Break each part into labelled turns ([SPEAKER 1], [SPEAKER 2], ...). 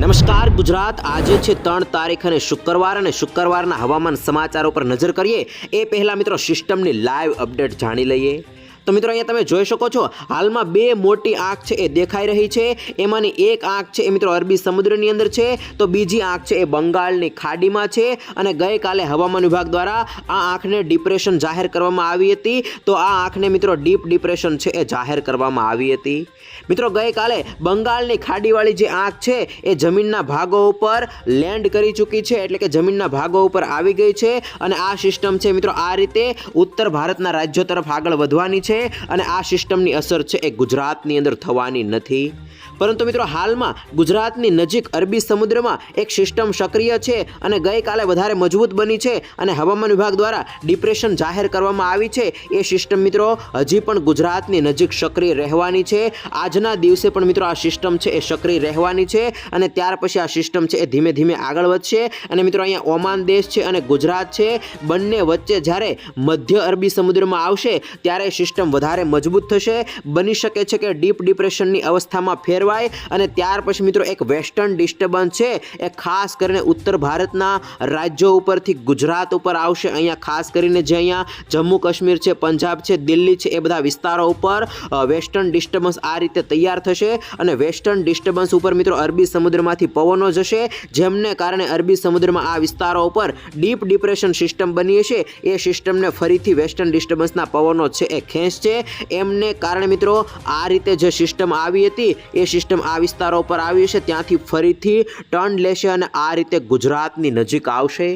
[SPEAKER 1] નમસ્કાર ગુજરાત. આજે છે ત્રણ તારીખ અને શુક્રવાર અને શુક્રવારના હવામાન સમાચારો પર નજર કરીએ. એ પહેલાં મિત્રો સિસ્ટમની લાઈવ અપડેટ જાણી લઈએ. તો મિત્રો અહીંયા તમે જોઈ શકો છો, હાલમાં બે મોટી આંખ છે એ દેખાઈ રહી છે. એમાંની એક આંખ છે એ મિત્રો અરબી સમુદ્રની અંદર છે. તો બીજી આંખ છે એ બંગાળની ખાડીમાં છે. અને ગઈકાલે હવામાન વિભાગ દ્વારા આ આંખને ડિપ્રેશન જાહેર કરવામાં આવી હતી. તો આ આંખને મિત્રો ડીપ ડિપ્રેશન છે એ જાહેર કરવામાં આવી હતી. મિત્રો, ગઈકાલે બંગાળની ખાડીવાળી જે આંખ છે, એ જમીનના ભાગો ઉપર લેન્ડ કરી ચૂકી છે, એટલે કે જમીનના ભાગો ઉપર આવી ગઈ છે અને આ સિસ્ટમ છે, મિત્રો, આ રીતે ઉત્તર ભારતના રાજ્યો તરફ આગળ વધવાની છે અને આ સિસ્ટમની અસર છે, એ ગુજરાતની અંદર થવાની નથી. પરંતુ મિત્રો હાલમાં ગુજરાતની નજીક અરબી સમુદ્રમાં એક સિસ્ટમ સક્રિય છે અને ગઈકાલે વધારે મજબૂત બની છે અને હવામાન વિભાગ દ્વારા ડિપ્રેશન જાહેર કરવામાં આવી છે. એ સિસ્ટમ મિત્રો હજી પણ ગુજરાતની નજીક સક્રિય રહેવાની છે. આજના દિવસે પણ મિત્રો આ સિસ્ટમ છે એ સક્રિય રહેવાની છે અને ત્યાર પછી આ સિસ્ટમ છે એ ધીમે ધીમે આગળ વધશે. અને મિત્રો અહીંયા ઓમાન દેશ છે અને ગુજરાત છે. બંને વચ્ચે જ્યારે મધ્ય અરબી સમુદ્રમાં આવશે ત્યારે સિસ્ટમ વધારે મજબૂત થશે. બની શકે છે કે ડીપ ડિપ્રેશનની અવસ્થામાં ફેરવાય અને ત્યાર પછી મિત્રો એક વેસ્ટર્ન ડિસ્ટર્બન્સ છે. એ ખાસ કરીને ઉત્તર ભારતના રાજ્યો ઉપરથી ગુજરાત ઉપર આવશે. અહીંયા ખાસ કરીને જે અહીંયા જમ્મુ કાશ્મીર છે, પંજાબ છે, દિલ્હી છે, એ બધા વિસ્તારો ઉપર વેસ્ટર્ન ડિસ્ટર્બન્સ આ રીતે તૈયાર થશે. અને વેસ્ટર્ન ડિસ્ટર્બન્સ ઉપર મિત્રો અરબી સમુદ્રમાંથી પવનો જશે, જેમને કારણે અરબી સમુદ્રમાં આ વિસ્તારો ઉપર ડીપ ડિપ્રેશન સિસ્ટમ બની છે એ સિસ્ટમને ફરીથી વેસ્ટર્ન ડિસ્ટર્બન્સના પવનો છે એ ખેંચશે. એમને કારણે મિત્રો આ રીતે જે સિસ્ટમ આવી હતી, એ સિસ્ટમ આ વિસ્તારો પર આવી છે ત્યાંથી ફરીથી ટર્ન લેશે અને આ રીતે ગુજરાતની નજીક આવશે.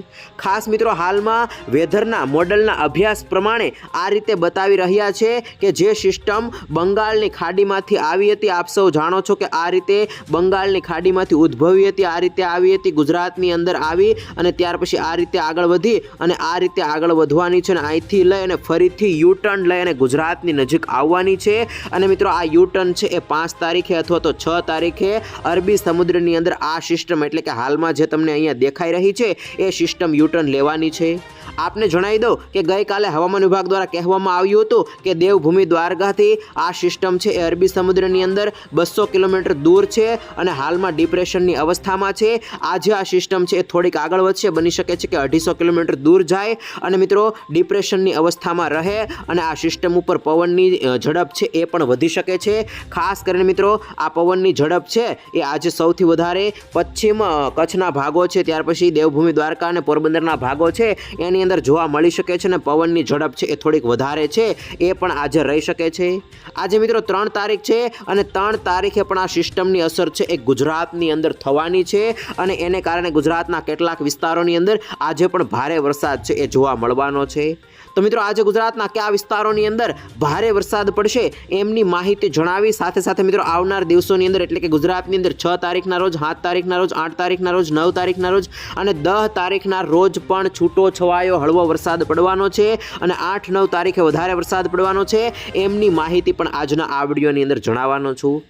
[SPEAKER 1] ખાસ મિત્રો, હાલમાં વેધરના મોડલના અભ્યાસ પ્રમાણે આ રીતે બતાવી રહ્યા છે કે જે સિસ્ટમ બંગાળની ખાડીમાંથી આવી હતી. આપ સૌ જાણો છો કે આ રીતે બંગાળની ખાડીમાંથી ઉદ્ભવી હતી, આ રીતે આવી હતી, ગુજરાતની અંદર આવી અને ત્યાર પછી આ રીતે આગળ વધી અને આ રીતે આગળ વધવાની છે અને અહીંથી લઈ અને ફરીથી યુ ટર્ન લઈ અને ગુજરાતની નજીક આવવાની છે. અને મિત્રો, આ યુ ટર્ન છે એ પાંચ તારીખે અથવા તો છ તારીખે અરબી સમુદ્રની અંદર આ સિસ્ટમ, એટલે કે હાલમાં જે તમને અહીંયા દેખાઈ રહી છે, એ સિસ્ટમ યુ ટર્ન લેવાની છે. આપને જણાવી દઉં કે ગઈકાલે હવામાન વિભાગ દ્વારા કહેવામાં આવ્યું હતું કે દેવભૂમિ દ્વારકાથી આ સિસ્ટમ છે એ અરબી સમુદ્રની અંદર બસો કિલોમીટર દૂર છે અને હાલમાં ડિપ્રેશનની અવસ્થામાં છે. આજે આ સિસ્ટમ છે એ થોડીક આગળ વધશે. બની શકે છે કે અઢીસો કિલોમીટર દૂર જાય અને મિત્રો ડિપ્રેશનની અવસ્થામાં રહે અને આ સિસ્ટમ ઉપર પવનની ઝડપ છે એ પણ વધી શકે છે. ખાસ કરીને મિત્રો આ પવનની ઝડપ છે એ આજે સૌથી વધારે પશ્ચિમ કચ્છના ભાગો છે. ત્યાર પછી દેવભૂમિ દ્વારકા અને પોરબંદરના ભાગો છે. એની અંદર જોવા મળી શકે છે અને પવનની ઝડપ છે એ થોડીક વધારે છે, એ પણ આજે રહી શકે છે. આજે મિત્રો ત્રણ તારીખ છે અને ત્રણ તારીખે પણ આ સિસ્ટમની અસર છે એ ગુજરાતની અંદર થવાની છે અને એને કારણે ગુજરાતના કેટલાક વિસ્તારોની અંદર આજે પણ ભારે વરસાદ છે એ જોવા મળવાનો છે. તો મિત્રો આજે ગુજરાતના કયા વિસ્તારોની અંદર ભારે વરસાદ પડશે એમની માહિતી જણાવી. સાથે સાથે મિત્રો આવનાર દિવસોની અંદર એટલે કે ગુજરાતની અંદર છ તારીખના રોજ, સાત તારીખના રોજ, આઠ તારીખના રોજ, નવ તારીખના રોજ અને દહ તારીખના રોજ પણ છૂટો છવાયો હળવો વરસાદ પડવાનો છે અને આઠ, નવ તારીખે વધારે વરસાદ પડવાનો છે. એમની માહિતી પણ આજના આ વિડીયોની અંદર જણાવવાનો છું.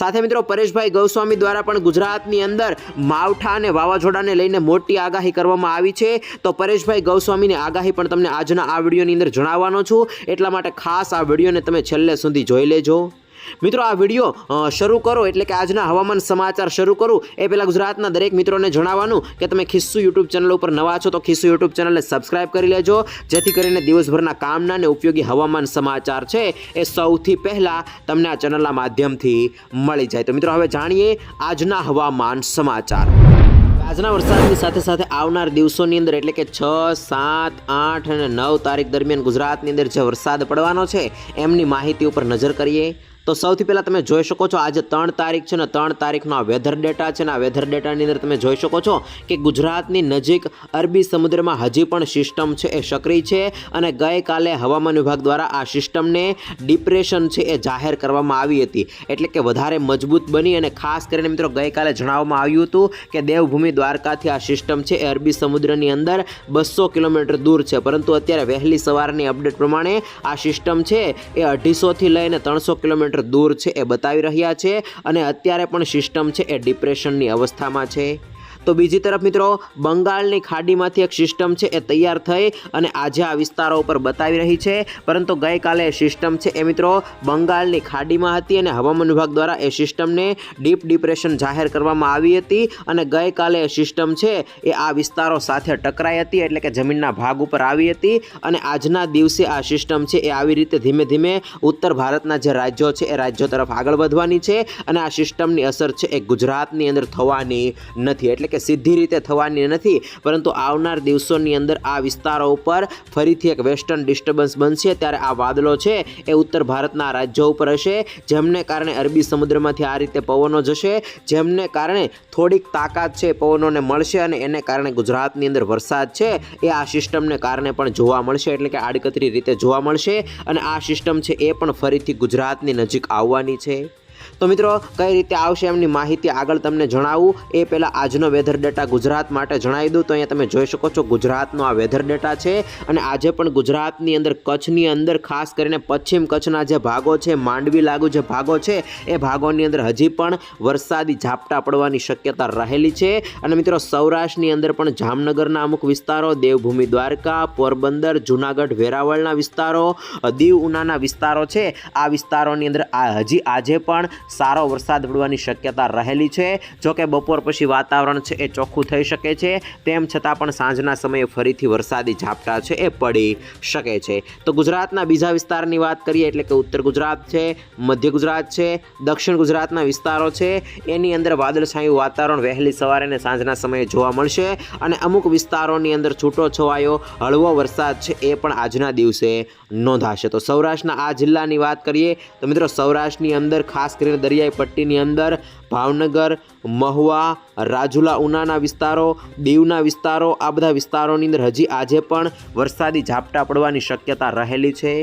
[SPEAKER 1] સાથે મિત્રો પરેશભાઈ ગૌસ્વામી દ્વારા પણ ગુજરાતની અંદર માવઠા અને વાવાઝોડાને લઈને મોટી આગાહી કરવામાં આવી છે. તો પરેશભાઈ ગૌસ્વામીની આગાહી પણ તમને આજના આ વિડીયોની અંદર જણાવવાનો છું. એટલા માટે ખાસ આ વિડીયોને તમે છેલ્લે સુધી જોઈ લેજો. મિત્રો, આ વીડિયો શરૂ કરો એટલે કે આજના હવામાન સમાચાર શરૂ કરું. એ પહેલાં ગુજરાતના દરેક મિત્રોને જણાવવાનું કે તમે ખિસ્સુ યુટ્યુબ ચેનલ ઉપર નવા છો તો ખિસ્સુ યુટ્યુબ ચેનલને સબસ્ક્રાઇબ કરી લેજો. જેથી કરીને દિવસભરના કામના અને ઉપયોગી હવામાન સમાચાર છે એ સૌથી પહેલાં તમને આ ચેનલના માધ્યમથી મળી જાય. તો મિત્રો, હવે જાણીએ આજના હવામાન સમાચાર. આજના વરસાદની સાથે સાથે આવનાર દિવસોની અંદર એટલે કે છ, સાત, આઠ અને નવ તારીખ દરમિયાન ગુજરાતની અંદર જે વરસાદ પડવાનો છે, એમની માહિતી ઉપર નજર કરીએ. તો સૌથી પહેલાં તમે જોઈ શકો છો, આજે ત્રણ તારીખ છે ને ત્રણ તારીખનો આ વેધર ડેટા છે ને આ વેધર ડેટાની અંદર તમે જોઈ શકો છો કે ગુજરાતની નજીક અરબી સમુદ્રમાં હજી પણ સિસ્ટમ છે એ સક્રિય છે અને ગઈકાલે હવામાન વિભાગ દ્વારા આ સિસ્ટમને ડિપ્રેશન છે એ જાહેર કરવામાં આવી હતી. એટલે કે વધારે મજબૂત બની અને ખાસ કરીને મિત્રો ગઈકાલે જણાવવામાં આવ્યું હતું કે દેવભૂમિ દ્વારકાથી આ સિસ્ટમ છે એ અરબી સમુદ્રની અંદર બસો કિલોમીટર દૂર છે. પરંતુ અત્યારે વહેલી સવારની અપડેટ પ્રમાણે આ સિસ્ટમ છે એ અઢીસોથી લઈને ત્રણસો કિલોમીટર દૂર છે એ બતાવી રહ્યા છે અને અત્યારે પણ સિસ્ટમ છે એ ડિપ્રેશનની અવસ્થામાં છે. તો બીજી તરફ મિત્રો, બંગાળની ખાડીમાંથી એક સિસ્ટમ છે એ તૈયાર થઈ અને આજે આ વિસ્તારો ઉપર બતાવી રહી છે. પરંતુ ગઈકાલે એ સિસ્ટમ છે એ મિત્રો બંગાળની ખાડીમાં હતી અને હવામાન વિભાગ દ્વારા એ સિસ્ટમને ડીપ ડિપ્રેશન જાહેર કરવામાં આવી હતી અને ગઈકાલે એ સિસ્ટમ છે એ આ વિસ્તારો સાથે ટકરાઈ હતી એટલે કે જમીનના ભાગ ઉપર આવી હતી અને આજના દિવસે આ સિસ્ટમ છે એ આવી રીતે ધીમે ધીમે ઉત્તર ભારતના જે રાજ્યો છે એ રાજ્યો તરફ આગળ વધવાની છે અને આ સિસ્ટમની અસર છે એ ગુજરાતની અંદર થવાની નથી. એટલે કે સીધી રીતે થવાની નથી, પરંતુ આવનાર દિવસોની અંદર આ વિસ્તારો ઉપર ફરીથી એક વેસ્ટર્ન ડિસ્ટર્બન્સ બનશે. ત્યારે આ વાદળો છે એ ઉત્તર ભારતના રાજ્યો ઉપર હશે, જેમને કારણે અરબી સમુદ્રમાંથી આ રીતે પવનો જશે, જેમને કારણે થોડીક તાકાત છે પવનોને મળશે અને એને કારણે ગુજરાતની અંદર વરસાદ છે, એ આ સિસ્ટમને કારણે પણ જોવા મળશે, એટલે કે આડકતરી રીતે જોવા મળશે. અને આ સિસ્ટમ છે એ પણ ફરીથી ગુજરાતની નજીક આવવાની છે. તો મિત્રો, કઈ રીતે આવશે એમની માહિતી આગળ તમને જણાવું. એ પહેલાં આજનો વેધર ડેટા ગુજરાત માટે જણાવી દઉં. તો અહીંયા તમે જોઈ શકો છો, ગુજરાતનો આ વેધર ડેટા છે. અને આજે પણ ગુજરાતની અંદર, કચ્છની અંદર, ખાસ કરીને પશ્ચિમ કચ્છના જે ભાગો છે, માંડવી લાગુ જે ભાગો છે, એ ભાગોની અંદર હજી પણ વરસાદી ઝાપટા પડવાની શક્યતા રહેલી છે. અને મિત્રો, સૌરાષ્ટ્રની અંદર પણ જામનગરના અમુક વિસ્તારો, દેવભૂમિ દ્વારકા, પોરબંદર, જુનાગઢ, વેરાવળના વિસ્તારો, દીવ ઉનાના વિસ્તારો છે. આ વિસ્તારોની અંદર આ હજી આજે પણ સારો વરસાદ પડવાની શક્યતા રહેલી છે. જોકે બપોર પછી વાતાવરણ છે એ ચોખ્ખું થઈ શકે છે. તેમ છતાં પણ સાંજના સમયે ફરીથી વરસાદી ઝાપટા છે એ પડી શકે છે. તો ગુજરાતના બીજા વિસ્તારની વાત કરીએ એટલે કે ઉત્તર ગુજરાત છે, મધ્ય ગુજરાત છે, દક્ષિણ ગુજરાતના વિસ્તારો છે. એની અંદર વાદળછાયું વાતાવરણ વહેલી સવારે અને સાંજના સમયે જોવા મળશે અને અમુક વિસ્તારોની અંદર છૂટો છવાયો હળવો વરસાદ છે એ પણ આજના દિવસે નોંધાશે. તો સૌરાષ્ટ્રના આ જિલ્લાની વાત કરીએ તો મિત્રો સૌરાષ્ટ્રની અંદર ખાસ કરીને દરિયાઈ પટ્ટીની અંદર ભાવનગર, મહુવા, રાજુલા, ઉનાના વિસ્તારો, દીવના વિસ્તારો, આ બધા વિસ્તારોની અંદર હજી આજે પણ વરસાદી ઝાપટા પડવાની શક્યતા રહેલી છે.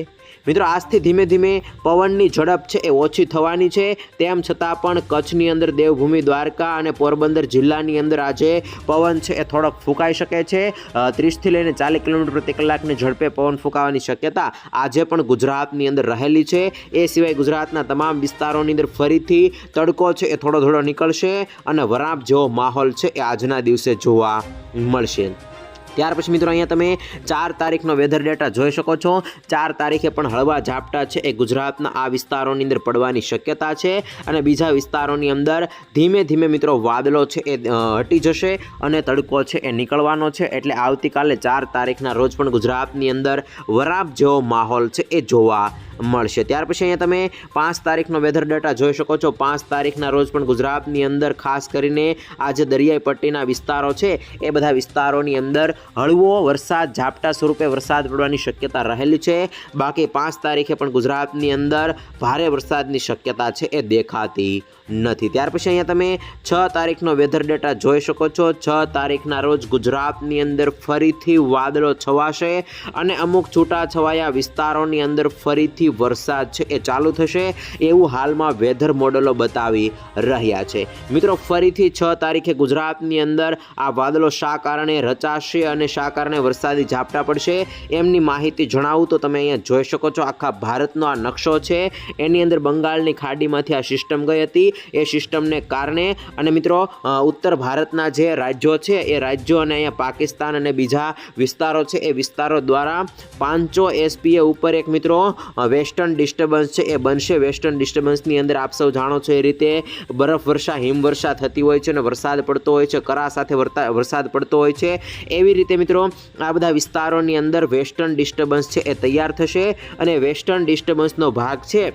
[SPEAKER 1] મિત્રો, આજથી ધીમે ધીમે પવનની ઝડપ છે એ ઓછી થવાની છે. તેમ છતાં પણ કચ્છની અંદર દેવભૂમિ, દ્વારકા અને પોરબંદર જિલ્લાની અંદર આજે પવન છે એ થોડોક ફૂંકાઈ શકે છે. ત્રીસથી લઈને ચાલીસ કિલોમીટર પ્રતિ કલાકની ઝડપે પવન ફૂંકાવાની શક્યતા આજે પણ ગુજરાતની અંદર રહેલી છે. એ સિવાય ગુજરાતના તમામ વિસ્તારોની અંદર ફરીથી તડકો છે એ થોડો થોડો નીકળશે અને વરાપ જેવો માહોલ છે એ આજના દિવસે જોવા મળશે. ત્યાર પછી મિત્રો અહીંયા તમે ચાર તારીખનો વેધર ડેટા જોઈ શકો છો. ચાર તારીખે પણ હળવા ઝાપટા છે. એ ગુજરાતના આ વિસ્તારોની અંદર પડવાની શક્યતા છે અને બીજા વિસ્તારોની અંદર ધીમે ધીમે મિત્રો વાદળો છે એ હટી જશે અને તડકો છે એ નીકળવાનો છે. એટલે આવતીકાલે ચાર તારીખના રોજ પણ ગુજરાતની અંદર વરાપ જેવો માહોલ છે એ જોવા મળશે. ત્યાર પછી અહીંયા તમે પાંચ તારીખનો વેધર ડેટા જોઈ શકો છો. પાંચ તારીખના રોજ પણ ગુજરાતની અંદર ખાસ કરીને આ જે દરિયાઈ પટ્ટીના વિસ્તારો છે, એ બધા વિસ્તારોની અંદર હળવો વરસાદ, ઝાપટા સ્વરૂપે વરસાદ પડવાની શક્યતા રહેલી છે. બાકી પાંચ તારીખે પણ ગુજરાતની અંદર ભારે વરસાદની શક્યતા છે એ દેખાતી નથી. ત્યાર પછી અહીંયા તમે છ તારીખનો વેધર ડેટા જોઈ શકો છો. છ તારીખના રોજ ગુજરાતની અંદર ફરીથી વાદળો છવાશે અને અમુક છૂટાછવાયા વિસ્તારોની અંદર ફરીથી વરસાદ છે એ ચાલુ થશે. એવું હાલમાં વેધર મોડલો બતાવી રહ્યા છે. મિત્રો, ફરીથી છ તારીખે ગુજરાતની અંદર આ વાદળો શા કારણે રચાશે અને શા કારણે વરસાદી ઝાપટા પડશે એમની માહિતી જણાવું તો તમે અહીંયા જોઈ શકો છો. આખા ભારતનો આ નકશો છે. એની અંદર બંગાળની ખાડીમાંથી આ સિસ્ટમ ગઈ હતી. એ સિસ્ટમને કારણે અને મિત્રો ઉત્તર ભારતના જે રાજ્યો છે, એ રાજ્યો અને અહીંયા પાકિસ્તાન અને બીજા વિસ્તારો છે, એ વિસ્તારો દ્વારા પાંચો એસપીએ ઉપર એક મિત્રો વેસ્ટર્ન ડિસ્ટર્બન્સ છે, એ બનશે. વેસ્ટર્ન ડિસ્ટર્બન્સની અંદર આપ સૌ જાણો છો એ રીતે બરફ વર્ષા, હિમવર્ષા થતી હોય છે અને વરસાદ પડતો હોય છે, કરા સાથે વરસાદ પડતો હોય છે. એવી રીતે મિત્રો, આ બધા વિસ્તારોની અંદર વેસ્ટર્ન ડિસ્ટર્બન્સ છે એ તૈયાર થશે અને વેસ્ટર્ન ડિસ્ટર્બન્સનો ભાગ છે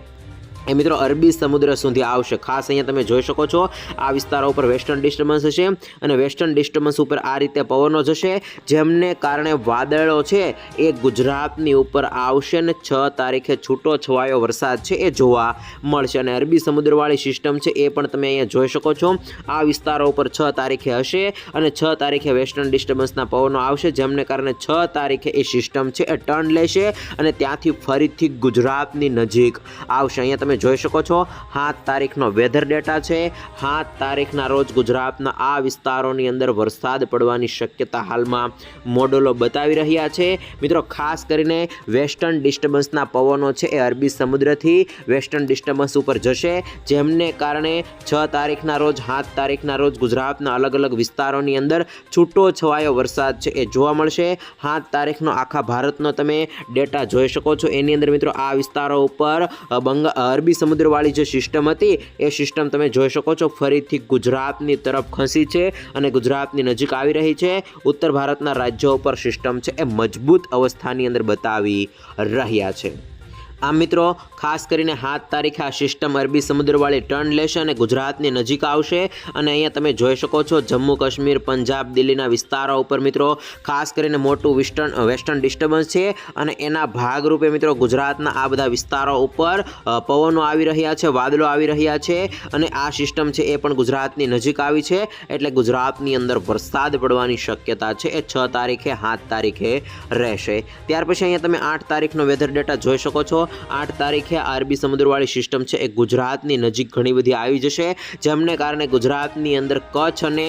[SPEAKER 1] એ મિત્રો અરબી સમુદ્ર સુધી આવશે. ખાસ અહીંયા તમે જોઈ શકો છો, આ વિસ્તારો ઉપર વેસ્ટર્ન ડિસ્ટર્બન્સ હશે અને વેસ્ટર્ન ડિસ્ટર્બન્સ ઉપર આ રીતે પવનો જશે, જેમને કારણે વાદળો છે એ ગુજરાતની ઉપર આવશે ને છ તારીખે છૂટો છવાયો વરસાદ છે એ જોવા મળશે. અને અરબી સમુદ્રવાળી સિસ્ટમ છે એ પણ તમે અહીંયા જોઈ શકો છો, આ વિસ્તારો ઉપર છ તારીખે હશે અને છ તારીખે વેસ્ટર્ન ડિસ્ટર્બન્સના પવનો આવશે, જેમને કારણે છ તારીખે એ સિસ્ટમ છે એ ટર્ન લેશે અને ત્યાંથી ફરીથી ગુજરાતની નજીક આવશે. અહીંયા તમે તમે જોઈ શકો છો. સાત તારીખનો વેધર ડેટા છે. સાત તારીખના રોજ ગુજરાતના આ વિસ્તારોની અંદર વરસાદ પડવાની શક્યતા હાલમાં મોડલો બતાવી રહ્યા છે. મિત્રો, ખાસ કરીને વેસ્ટર્ન ડિસ્ટર્બન્સના પવનો છે એ અરબી સમુદ્રથી વેસ્ટર્ન ડિસ્ટર્બન્સ ઉપર જશે. જેમને કારણે છ તારીખના રોજ સાત તારીખના રોજ ગુજરાતના અલગ અલગ વિસ્તારોની અંદર છૂટો છવાયો વરસાદ છે એ જોવા મળશે. સાત તારીખનો આખા ભારતનો તમે ડેટા જોઈ શકો છો. એની અંદર મિત્રો, આ વિસ્તારો ઉપર બંગા અરબી સમુદ્રવાળી જે સિસ્ટમ હતી, એ સિસ્ટમ તમે જોઈ શકો છો, ફરીથી ગુજરાતની તરફ ખસી છે અને ગુજરાતની નજીક આવી રહી છે. ઉત્તર ભારતના રાજ્યો ઉપર સિસ્ટમ છે, એ મજબૂત અવસ્થાની અંદર બતાવી રહ્યા છે. આમ મિત્રો, ખાસ કરીને સાત તારીખે આ સિસ્ટમ અરબી સમુદ્રવાળી ટર્ન લેશે અને ગુજરાતની નજીક આવશે. અને અહીંયા તમે જોઈ શકો છો જમ્મુ કાશ્મીર, પંજાબ, દિલ્હીના વિસ્તારો ઉપર મિત્રો, ખાસ કરીને મોટું વેસ્ટર્ન વેસ્ટર્ન ડિસ્ટર્બન્સ છે. અને એના ભાગરૂપે મિત્રો, ગુજરાતના આ બધા વિસ્તારો ઉપર પવનો આવી રહ્યા છે, વાદળો આવી રહ્યા છે. અને આ સિસ્ટમ છે એ પણ ગુજરાતની નજીક આવી છે. એટલે ગુજરાતની અંદર વરસાદ પડવાની શક્યતા છે. એ છ તારીખે સાત તારીખે રહેશે. ત્યાર પછી અહીંયા તમે આઠ તારીખનો વેધર ડેટા જોઈ શકો છો. આઠ તારીખે અરબી સમુદ્રવાળી સિસ્ટમ છે. એ ગુજરાતની નજીક ઘણી બધી આવી જશે. જેમને કારણે ગુજરાતની અંદર કચ્છ અને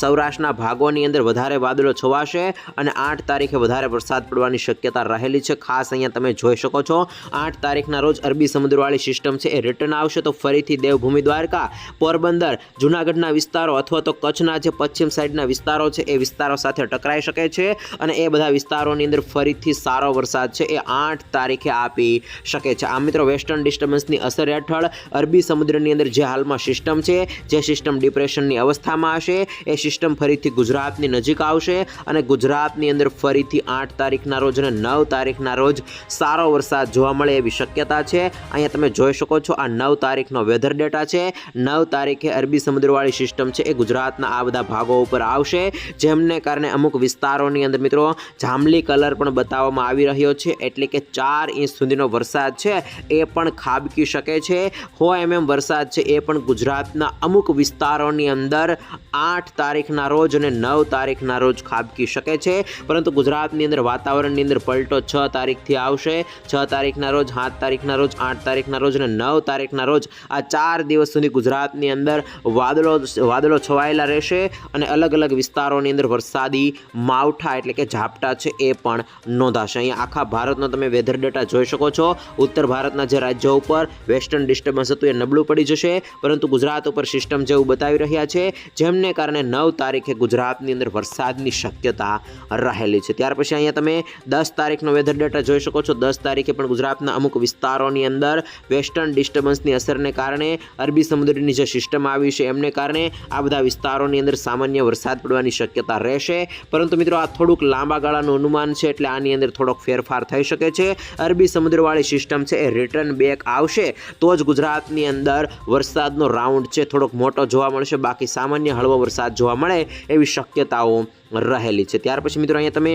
[SPEAKER 1] સૌરાષ્ટ્રના ભાગોની અંદર વધારે વાદળો છવાશે અને આઠ તારીખે વધારે વરસાદ પડવાની શક્યતા રહેલી છે. ખાસ અહીંયા તમે જોઈ શકો છો. આઠ તારીખના રોજ અરબી સમુદ્રવાળી સિસ્ટમ છે એ રિટર્ન આવશે. તો ફરીથી દેવભૂમિ દ્વારકા, પોરબંદર, જૂનાગઢના વિસ્તારો અથવા તો કચ્છના જે પશ્ચિમ સાઈડના વિસ્તારો છે એ વિસ્તારો સાથે ટકરાઈ શકે છે. અને એ બધા વિસ્તારોની અંદર ફરીથી સારો વરસાદ છે. એ આઠ તારીખે આપી શકે છે. આ મિત્રો વેસ્ટર્ન ડિસ્ટર્બન્સની અસર હેઠળ અરબી સમુદ્રની અંદર જે હાલમાં સિસ્ટમ છે, જે સિસ્ટમ ડિપ્રેશનની અવસ્થામાં હશે, એ સિસ્ટમ ફરીથી ગુજરાતની નજીક આવશે અને ગુજરાતની અંદર ફરીથી આઠ તારીખના રોજ અને નવ તારીખના રોજ સારો વરસાદ જોવા મળે એવી શક્યતા છે. અહીંયા તમે જોઈ શકો છો આ નવ તારીખનો વેધર ડેટા છે. નવ તારીખે અરબી સમુદ્રવાળી સિસ્ટમ છે એ ગુજરાતના આ બધા ભાગો ઉપર આવશે, જેમને કારણે અમુક વિસ્તારોની અંદર મિત્રો જાંબલી કલર પણ બતાવવામાં આવી રહ્યો છે. એટલે કે ચાર ઇંચ સુધીનો વરસાદ છે એ પણ ખાબકી શકે છે. હો એમએમ વરસાદ છે એ પણ ગુજરાતના અમુક વિસ્તારોની અંદર આઠ તારીખના રોજ અને નવ તારીખના રોજ ખાબકી શકે છે. પરંતુ ગુજરાતની અંદર વાતાવરણની અંદર પલટો છ તારીખથી આવશે. છ તારીખના રોજ, સાત તારીખના રોજ, આઠ તારીખના રોજ અને નવ તારીખના રોજ આ ચાર દિવસ સુધી ગુજરાતની અંદર વાદળો વાદળો છવાયેલા રહેશે અને અલગ અલગ વિસ્તારોની અંદર વરસાદી માવઠા એટલે કે ઝાપટા છે એ પણ નોંધાશે. અહીંયા આખા ભારતનો તમે વેધર ડેટા જોઈ શકો છો. ઉત્તર ભારતના જે રાજ્યો ઉપર વેસ્ટર્ન ડિસ્ટર્બન્સ હતું એ નબળું પડી જશે. પરંતુ ગુજરાત ઉપર સિસ્ટમ જેવું બતાવી રહ્યા છે, જેમને કારણે નવ તારીખે ગુજરાતની અંદર વરસાદની શક્યતા રહેલી છે. ત્યાર પછી અહીંયા તમે દસ તારીખનો વેધર ડેટા જોઈ શકો છો. દસ તારીખે પણ ગુજરાતના અમુક વિસ્તારોની અંદર વેસ્ટર્ન ડિસ્ટર્બન્સની અસરને કારણે અરબી સમુદ્રની જે સિસ્ટમ આવી છે, એમને કારણે આ બધા વિસ્તારોની અંદર સામાન્ય વરસાદ પડવાની શક્યતા રહેશે. પરંતુ મિત્રો આ થોડુંક લાંબા ગાળાનું અનુમાન છે, એટલે આની અંદર થોડોક ફેરફાર થઈ શકે છે. અરબી સમુદ્રવાળી સિસ્ટમ છે એ રિટર્ન બેક આવશે, તો જ ગુજરાતની અંદર વરસાદનો રાઉન્ડ છે થોડોક મોટો જોવા મળશે, બાકી સામાન્ય હળવો વરસાદ જોવા મળે એવી શક્યતાઓ રહેલી છે. ત્યાર પછી મિત્રો અહીંયા તમે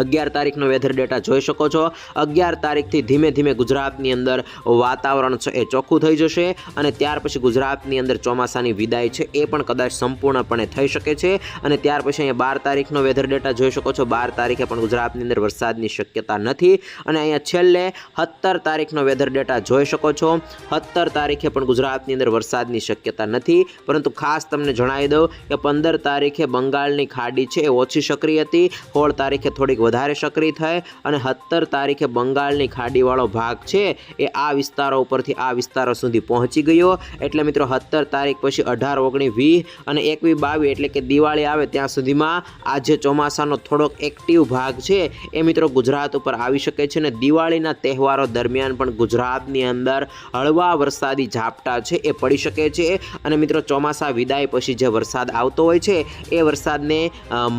[SPEAKER 1] અગિયાર તારીખનો વેધર ડેટા જોઈ શકો છો. અગિયાર તારીખથી ધીમે ધીમે ગુજરાતની અંદર વાતાવરણ છે એ ચોખ્ખું થઈ જશે અને ત્યાર પછી ગુજરાતની અંદર ચોમાસાની વિદાય છે એ પણ કદાચ સંપૂર્ણપણે થઈ શકે છે. અને ત્યાર પછી અહીંયા બાર તારીખનો વેધર ડેટા જોઈ શકો છો. બાર તારીખે પણ ગુજરાતની અંદર વરસાદની શક્યતા નથી. અને અહીંયા છેલ્લે સત્તર તારીખનો વેધર ડેટા જોઈ શકો છો. સત્તર તારીખે પણ ગુજરાતની અંદર વરસાદની શક્યતા નથી. પરંતુ ખાસ તમને જણાવી દઉં કે પંદર તારીખે બંગાળની ખાડી છે એ ઓછી સક્રિય હતી. સોળ તારીખે થોડીક વધારે સક્રિય થાય અને સત્તર તારીખે બંગાળની ખાડીવાળો ભાગ છે, એ આ વિસ્તારો ઉપરથી આ વિસ્તારો સુધી પહોંચી ગયો. એટલે મિત્રો, સત્તર તારીખ પછી અઢાર, ઓગણીસ, વીસ અને એકવીસ, બાવીસ એટલે કે દિવાળી આવે ત્યાં સુધીમાં આ જે ચોમાસાનો થોડોક એક્ટિવ ભાગ છે. એ મિત્રો ગુજરાત ઉપર આવી શકે છે અને દિવાળીના તહેવારો દરમિયાન પણ ગુજરાતની અંદર હળવા વરસાદી ઝાપટા છે, એ પડી શકે છે. અને મિત્રો, ચોમાસા વિદાય પછી જે વરસાદ આવતો હોય છે, એ વરસાદને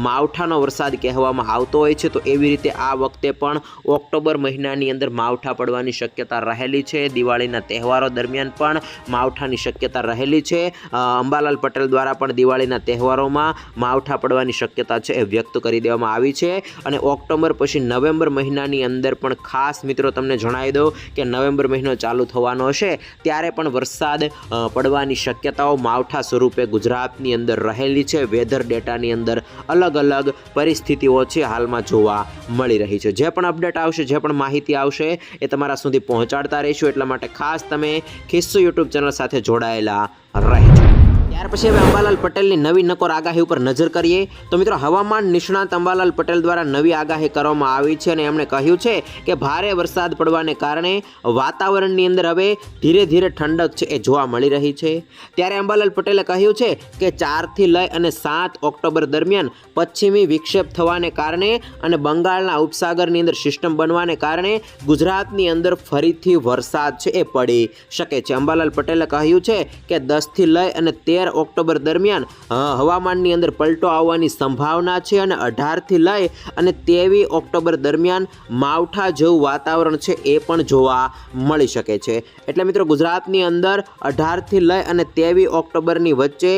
[SPEAKER 1] માવઠાનો વરસાદ કહેવામાં આવતો હોય છે. તો એવી રીતે આ વખતે પણ ઓક્ટોબર મહિનાની અંદર માવઠા પડવાની શક્યતા રહેલી છે. દિવાળીના તહેવારો દરમિયાન પણ માવઠાની શક્યતા રહેલી છે. અંબાલાલ પટેલ દ્વારા પણ દિવાળીના તહેવારોમાં માવઠા પડવાની શક્યતા છે એ વ્યક્ત કરી દેવામાં આવી છે. અને ઓક્ટોબર પછી નવેમ્બર મહિનાની અંદર પણ ખાસ મિત્રો તમને જણાવી દઉં કે નવેમ્બર મહિનો ચાલુ થવાનો હશે ત્યારે પણ વરસાદ પડવાની શક્યતાઓ માવઠા સ્વરૂપે ગુજરાતની અંદર રહેલી છે. વેધર ડેટાની અંદર અલગ અલગ પરિસ્થિતિઓ છે હાલમાં જોવા જોવા મળી રહી છે. જે પણ અપડેટ આવશે, જે પણ માહિતી આવશે, એ તમારા સુધી પહોંચાડતા રહીશું. એટલા માટે ખાસ તમે ખિસ્સુ યુટ્યુબ ચેનલ સાથે જોડાયેલા રહેજો ત્યાર પછી હવે અંબાલાલ પટેલની નવી નકોર આગાહી ઉપર નજર કરીએ તો મિત્રો હવામાન નિષ્ણાત અંબાલાલ પટેલ દ્વારા નવી આગાહી કરવામાં આવી છે અને એમણે કહ્યું છે કે ભારે વરસાદ પડવાને કારણે વાતાવરણની અંદર હવે ધીરે ધીરે ઠંડક છે એ જોવા મળી રહી છે. ત્યારે અંબાલાલ પટેલે કહ્યું છે કે ચારથી લઈ અને સાત ઓક્ટોબર દરમિયાન પશ્ચિમી વિક્ષેપ થવાને કારણે અને બંગાળના ઉપસાગરની અંદર સિસ્ટમ બનવાને કારણે ગુજરાતની અંદર ફરીથી વરસાદ છે એ પડી શકે છે. અંબાલાલ પટેલે કહ્યું છે કે દસથી લઈ અને તેર ઓક્ટોબર દરમિયાન હવામાનની અંદર પલટો આવવાની સંભાવના છે અને અઢારથી લઈ અને તેવી ઓક્ટોબર દરમિયાન માવઠા જેવું વાતાવરણ છે એ પણ જોવા મળી શકે છે. એટલે મિત્રો, ગુજરાતની અંદર અઢારથી લઈ અને તેવી ઓક્ટોબરની વચ્ચે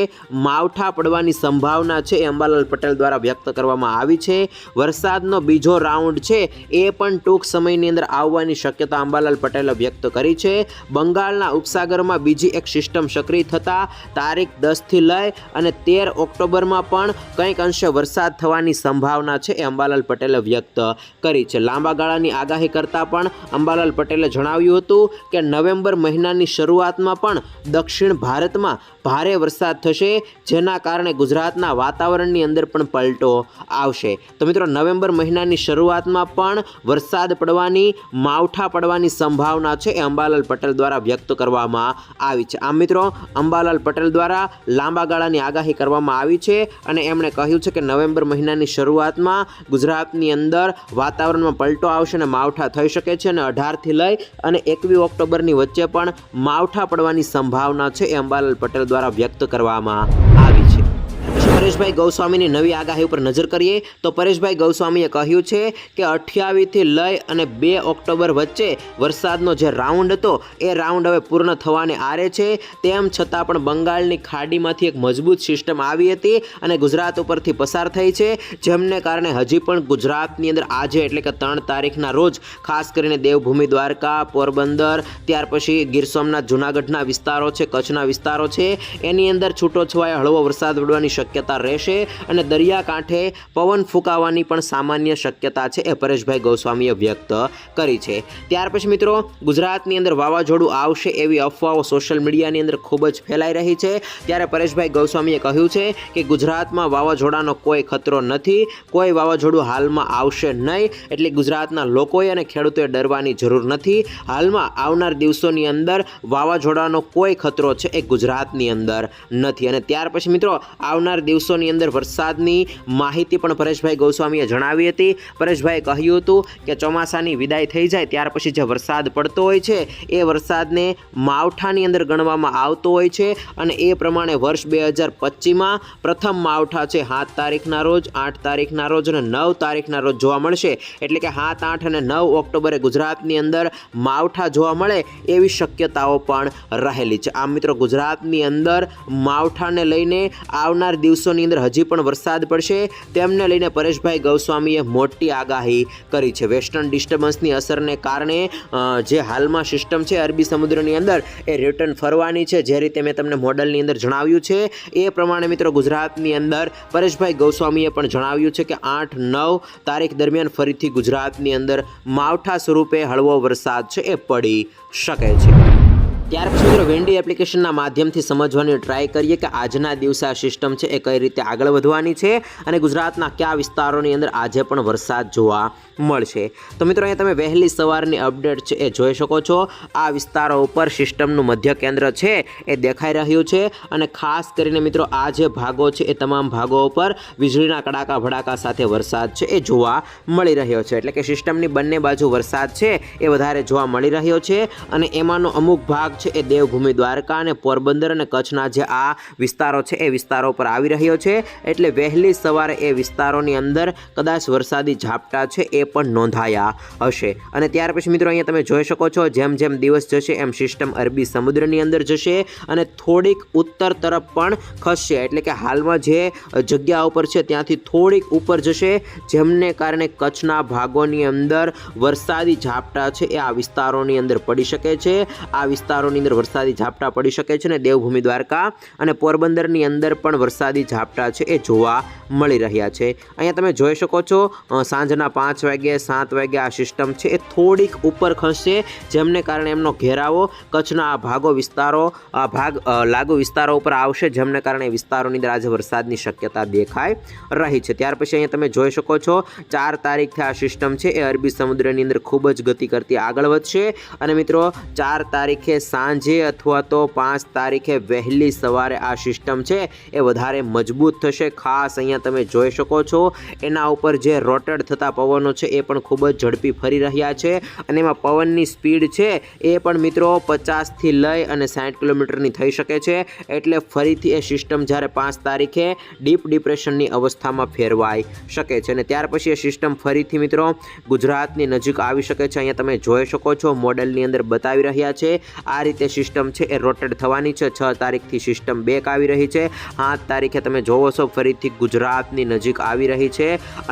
[SPEAKER 1] માવઠા પડવાની સંભાવના છે એ અંબાલાલ પટેલ દ્વારા વ્યક્ત કરવામાં આવી છે. વરસાદનો બીજો રાઉન્ડ છે એ પણ ટૂંક સમયની અંદર આવવાની શક્યતા અંબાલાલ પટેલે વ્યક્ત કરી છે. બંગાળના ઉપસાગરમાં બીજી એક સિસ્ટમ સક્રિય થતાં તારીખ દસથી લઈ અને તેર ઓક્ટોબરમાં પણ કંઈક અંશે વરસાદ થવાની સંભાવના છે એ અંબાલાલ પટેલે વ્યક્ત કરી છે. લાંબા ગાળાની આગાહી કરતાં પણ અંબાલાલ પટેલે જણાવ્યું હતું કે નવેમ્બર મહિનાની શરૂઆતમાં પણ દક્ષિણ ભારતમાં ભારે વરસાદ થશે, જેના કારણે ગુજરાતના વાતાવરણની અંદર પણ પલટો આવશે. તો મિત્રો, નવેમ્બર મહિનાની શરૂઆતમાં પણ વરસાદ પડવાની, માવઠા પડવાની સંભાવના છે એ અંબાલાલ પટેલ દ્વારા વ્યક્ત કરવામાં આવી છે. આમ મિત્રો, અંબાલાલ પટેલ દ્વારા લાંબા ગાળાની આગાહી કરવામાં આવી છે અને એમણે કહ્યું છે કે નવેમ્બર મહિનાની શરૂઆતમાં ગુજરાતની અંદર વાતાવરણમાં પલટો આવશે અને માવઠા થઈ શકે છે અને અઢારથી લઈ અને એકવીસ ઓક્ટોબરની વચ્ચે પણ માવઠા પડવાની સંભાવના છે એ અંબાલાલ પટેલ દ્વારા વ્યક્ત કરવામાં આવી છે. પરેશભાઈ ગૌસ્વામીની નવી આગાહી ઉપર નજર કરીએ તો પરેશભાઈ ગૌસ્વામીએ કહ્યું છે કે અઠ્યાવીસથી લઈ અને બે ઓક્ટોબર વચ્ચે વરસાદનો જે રાઉન્ડ હતો, એ રાઉન્ડ હવે પૂર્ણ થવાને આરે છે. તેમ છતાં પણ બંગાળની ખાડીમાંથી એક મજબૂત સિસ્ટમ આવી હતી અને ગુજરાત ઉપરથી પસાર થઈ છે. જેમને કારણે હજી પણ ગુજરાતની અંદર આજે એટલે કે ત્રણ તારીખના રોજ ખાસ કરીને દેવભૂમિ દ્વારકા, પોરબંદર, ત્યાર પછી ગીર સોમનાથ, જૂનાગઢના વિસ્તારો છે, કચ્છના વિસ્તારો છે. એની અંદર છૂટો છવાય હળવો વરસાદ પડવાની શક્યતા રહેશે અને દરિયાકાંઠે પવન ફૂંકાવાની પણ સામાન્ય શક્યતા છે એ પરેશભાઈ ગોસ્વામીએ વ્યક્ત કરી છે. ત્યાર પછી મિત્રો, ગુજરાતની અંદર વાવાઝોડું આવશે એવી અફવાઓ સોશિયલ મીડિયાની અંદર ખૂબ જ ફેલાઈ રહી છે. ત્યારે પરેશભાઈ ગૌસ્વામીએ કહ્યું છે કે ગુજરાતમાં વાવાઝોડાનો કોઈ ખતરો નથી, કોઈ વાવાઝોડું હાલમાં આવશે નહીં, એટલે ગુજરાતના લોકોએ અને ખેડૂતોએ ડરવાની જરૂર નથી. હાલમાં આવનાર દિવસોની અંદર વાવાઝોડાનો કોઈ ખતરો છે એ ગુજરાતની અંદર નથી. અને ત્યાર પછી મિત્રો, આવનાર દિવસોની અંદર વરસાદની માહિતી પણ પરેશભાઈ ગોસ્વામીએ જણાવી હતી. પરેશભાઈએ કહ્યું હતું કે ચોમાસાની વિદાય થઈ જાય ત્યાર પછી જે વરસાદ પડતો હોય છે, એ વરસાદને માવઠાની અંદર ગણવામાં આવતો હોય છે અને એ પ્રમાણે વર્ષ બે હજાર પચીસમાં પ્રથમ માવઠા છે સાત તારીખના રોજ, આઠ તારીખના રોજ અને નવ તારીખના રોજ જોવા મળશે. એટલે કે સાત, આઠ અને નવ ઓક્ટોબરે ગુજરાતની અંદર માવઠા જોવા મળે એવી શક્યતાઓ પણ રહેલી છે. આમ મિત્રો ગુજરાતની અંદર માવઠાને લઈને આવનાર દિવસોની અંદર હજી પણ વરસાદ પડશે. તેમને લઈને પરેશભાઈ ગૌસ્વામીએ મોટી આગાહી કરી છે. વેસ્ટર્ન ડિસ્ટર્બન્સની અસરને કારણે જે હાલમાં સિસ્ટમ છે અરબી સમુદ્રની અંદર, એ રિટર્ન ફરવાની છે. જે રીતે મેં તમને મોડલની અંદર જણાવ્યું છે, એ પ્રમાણે મિત્રો ગુજરાતની અંદર પરેશભાઈ ગૌસ્વામીએ પણ જણાવ્યું છે કે આઠ નવ તારીખ દરમિયાન ફરીથી ગુજરાતની અંદર માવઠા સ્વરૂપે હળવો વરસાદ છે, એ પડી શકે છે. ત્યાર પછી મિત્રો વેન્ડી એપ્લિકેશનના માધ્યમથી સમજવાની ટ્રાય કરીએ કે આજના દિવસે આ સિસ્ટમ છે એ કઈ રીતે આગળ વધવાની છે અને ગુજરાતના કયા વિસ્તારોની અંદર આજે પણ વરસાદ જોવા મળશે. તો મિત્રો અહીંયા તમે વહેલી સવારની અપડેટ છે એ જોઈ શકો છો. આ વિસ્તારો ઉપર સિસ્ટમનું મધ્ય કેન્દ્ર છે એ દેખાઈ રહ્યું છે અને ખાસ કરીને મિત્રો આ જે ભાગો છે એ તમામ ભાગો ઉપર વીજળીના કડાકા ભડાકા સાથે વરસાદ છે એ જોવા મળી રહ્યો છે. એટલે કે સિસ્ટમની બંને બાજુ વરસાદ છે એ વધારે જોવા મળી રહ્યો છે અને એમાંનો અમુક ભાગ છે એ દેવભૂમિ દ્વારકા અને પોરબંદર અને કચ્છના જે આ વિસ્તારો છે એ વિસ્તારો પર આવી રહ્યો છે. એટલે વહેલી સવારે એ વિસ્તારોની અંદર કદાચ વરસાદી ઝાપટા છે એ પણ નોંધાયા હશે. અને ત્યાર પછી મિત્રો અહીંયા તમે જોઈ શકો છો, જેમ જેમ દિવસ જશે, એમ સિસ્ટમ અરબી સમુદ્રની અંદર જશે અને થોડીક ઉત્તર તરફ પણ ખસશે. એટલે કે હાલમાં જે જગ્યા ઉપર છે, ત્યાંથી થોડીક ઉપર જશે, જેમને કારણે કચ્છના ભાગોની અંદર વરસાદી ઝાપટા છે, એ આ વિસ્તારોની અંદર પડી શકે છે. આ વિસ્તારોની અંદર વરસાદી ઝાપટા પડી શકે છે ને દેવભૂમિ દ્વારકા અને પોરબંદરની અંદર પણ વરસાદી ઝાપટા છે, એ જોવા મળી રહ્યા છે. અહીંયા તમે જોઈ શકો છો સાંજના પાંચ વાગ્યે, સાત વાગે આ સિસ્ટમ છે એ થોડીક ઉપર ખસશે જેમને કારણે એમનો ઘેરાવો કચ્છના આ ભાગો વિસ્તારો, આ ભાગ લાગુ વિસ્તારો ઉપર આવશે, જેમને કારણે વિસ્તારોની અંદર આજે વરસાદની શક્યતા દેખાય રહી છે. ત્યાર પછી અહીંયા તમે જોઈ શકો છો, ચાર તારીખથી આ સિસ્ટમ છે એ અરબી સમુદ્રની અંદર ખૂબ જ ગતિ કરતી આગળ વધશે. અને મિત્રો, ચાર તારીખે સાંજે અથવા તો પાંચ તારીખે વહેલી સવારે આ સિસ્ટમ છે એ વધારે મજબૂત થશે. ખાસ અહીંયા તમે જોઈ શકો છો, એના ઉપર જે રોટેડ થતા પવનો છે એ પણ ખૂબ જ ઝડપી ફરી રહ્યા છે અને એમાં પવનની સ્પીડ છે, એ પણ મિત્રો પચાસથી લઈ અને સાઠ કિલોમીટરની થઈ શકે છે, એટલે ફરીથી એ સિસ્ટમ જ્યારે પાંચ તારીખે ડીપ ડિપ્રેશનની અવસ્થામાં ફેરવાઈ શકે છે અને ત્યાર પછી એ સિસ્ટમ ફરીથી મિત્રો ગુજરાતની નજીક આવી શકે છે. અહીંયા તમે જોઈ શકો છો, મોડેલની અંદર બતાવી રહ્યા છે, આ રીતે સિસ્ટમ છે, એ રોટેટ થવાની છે, છ તારીખથી સિસ્ટમ બેક આવી રહી છે, સાત તારીખે તમે જોવો છો, ફરીથી ગુજરાતની નજીક આવી રહી છે.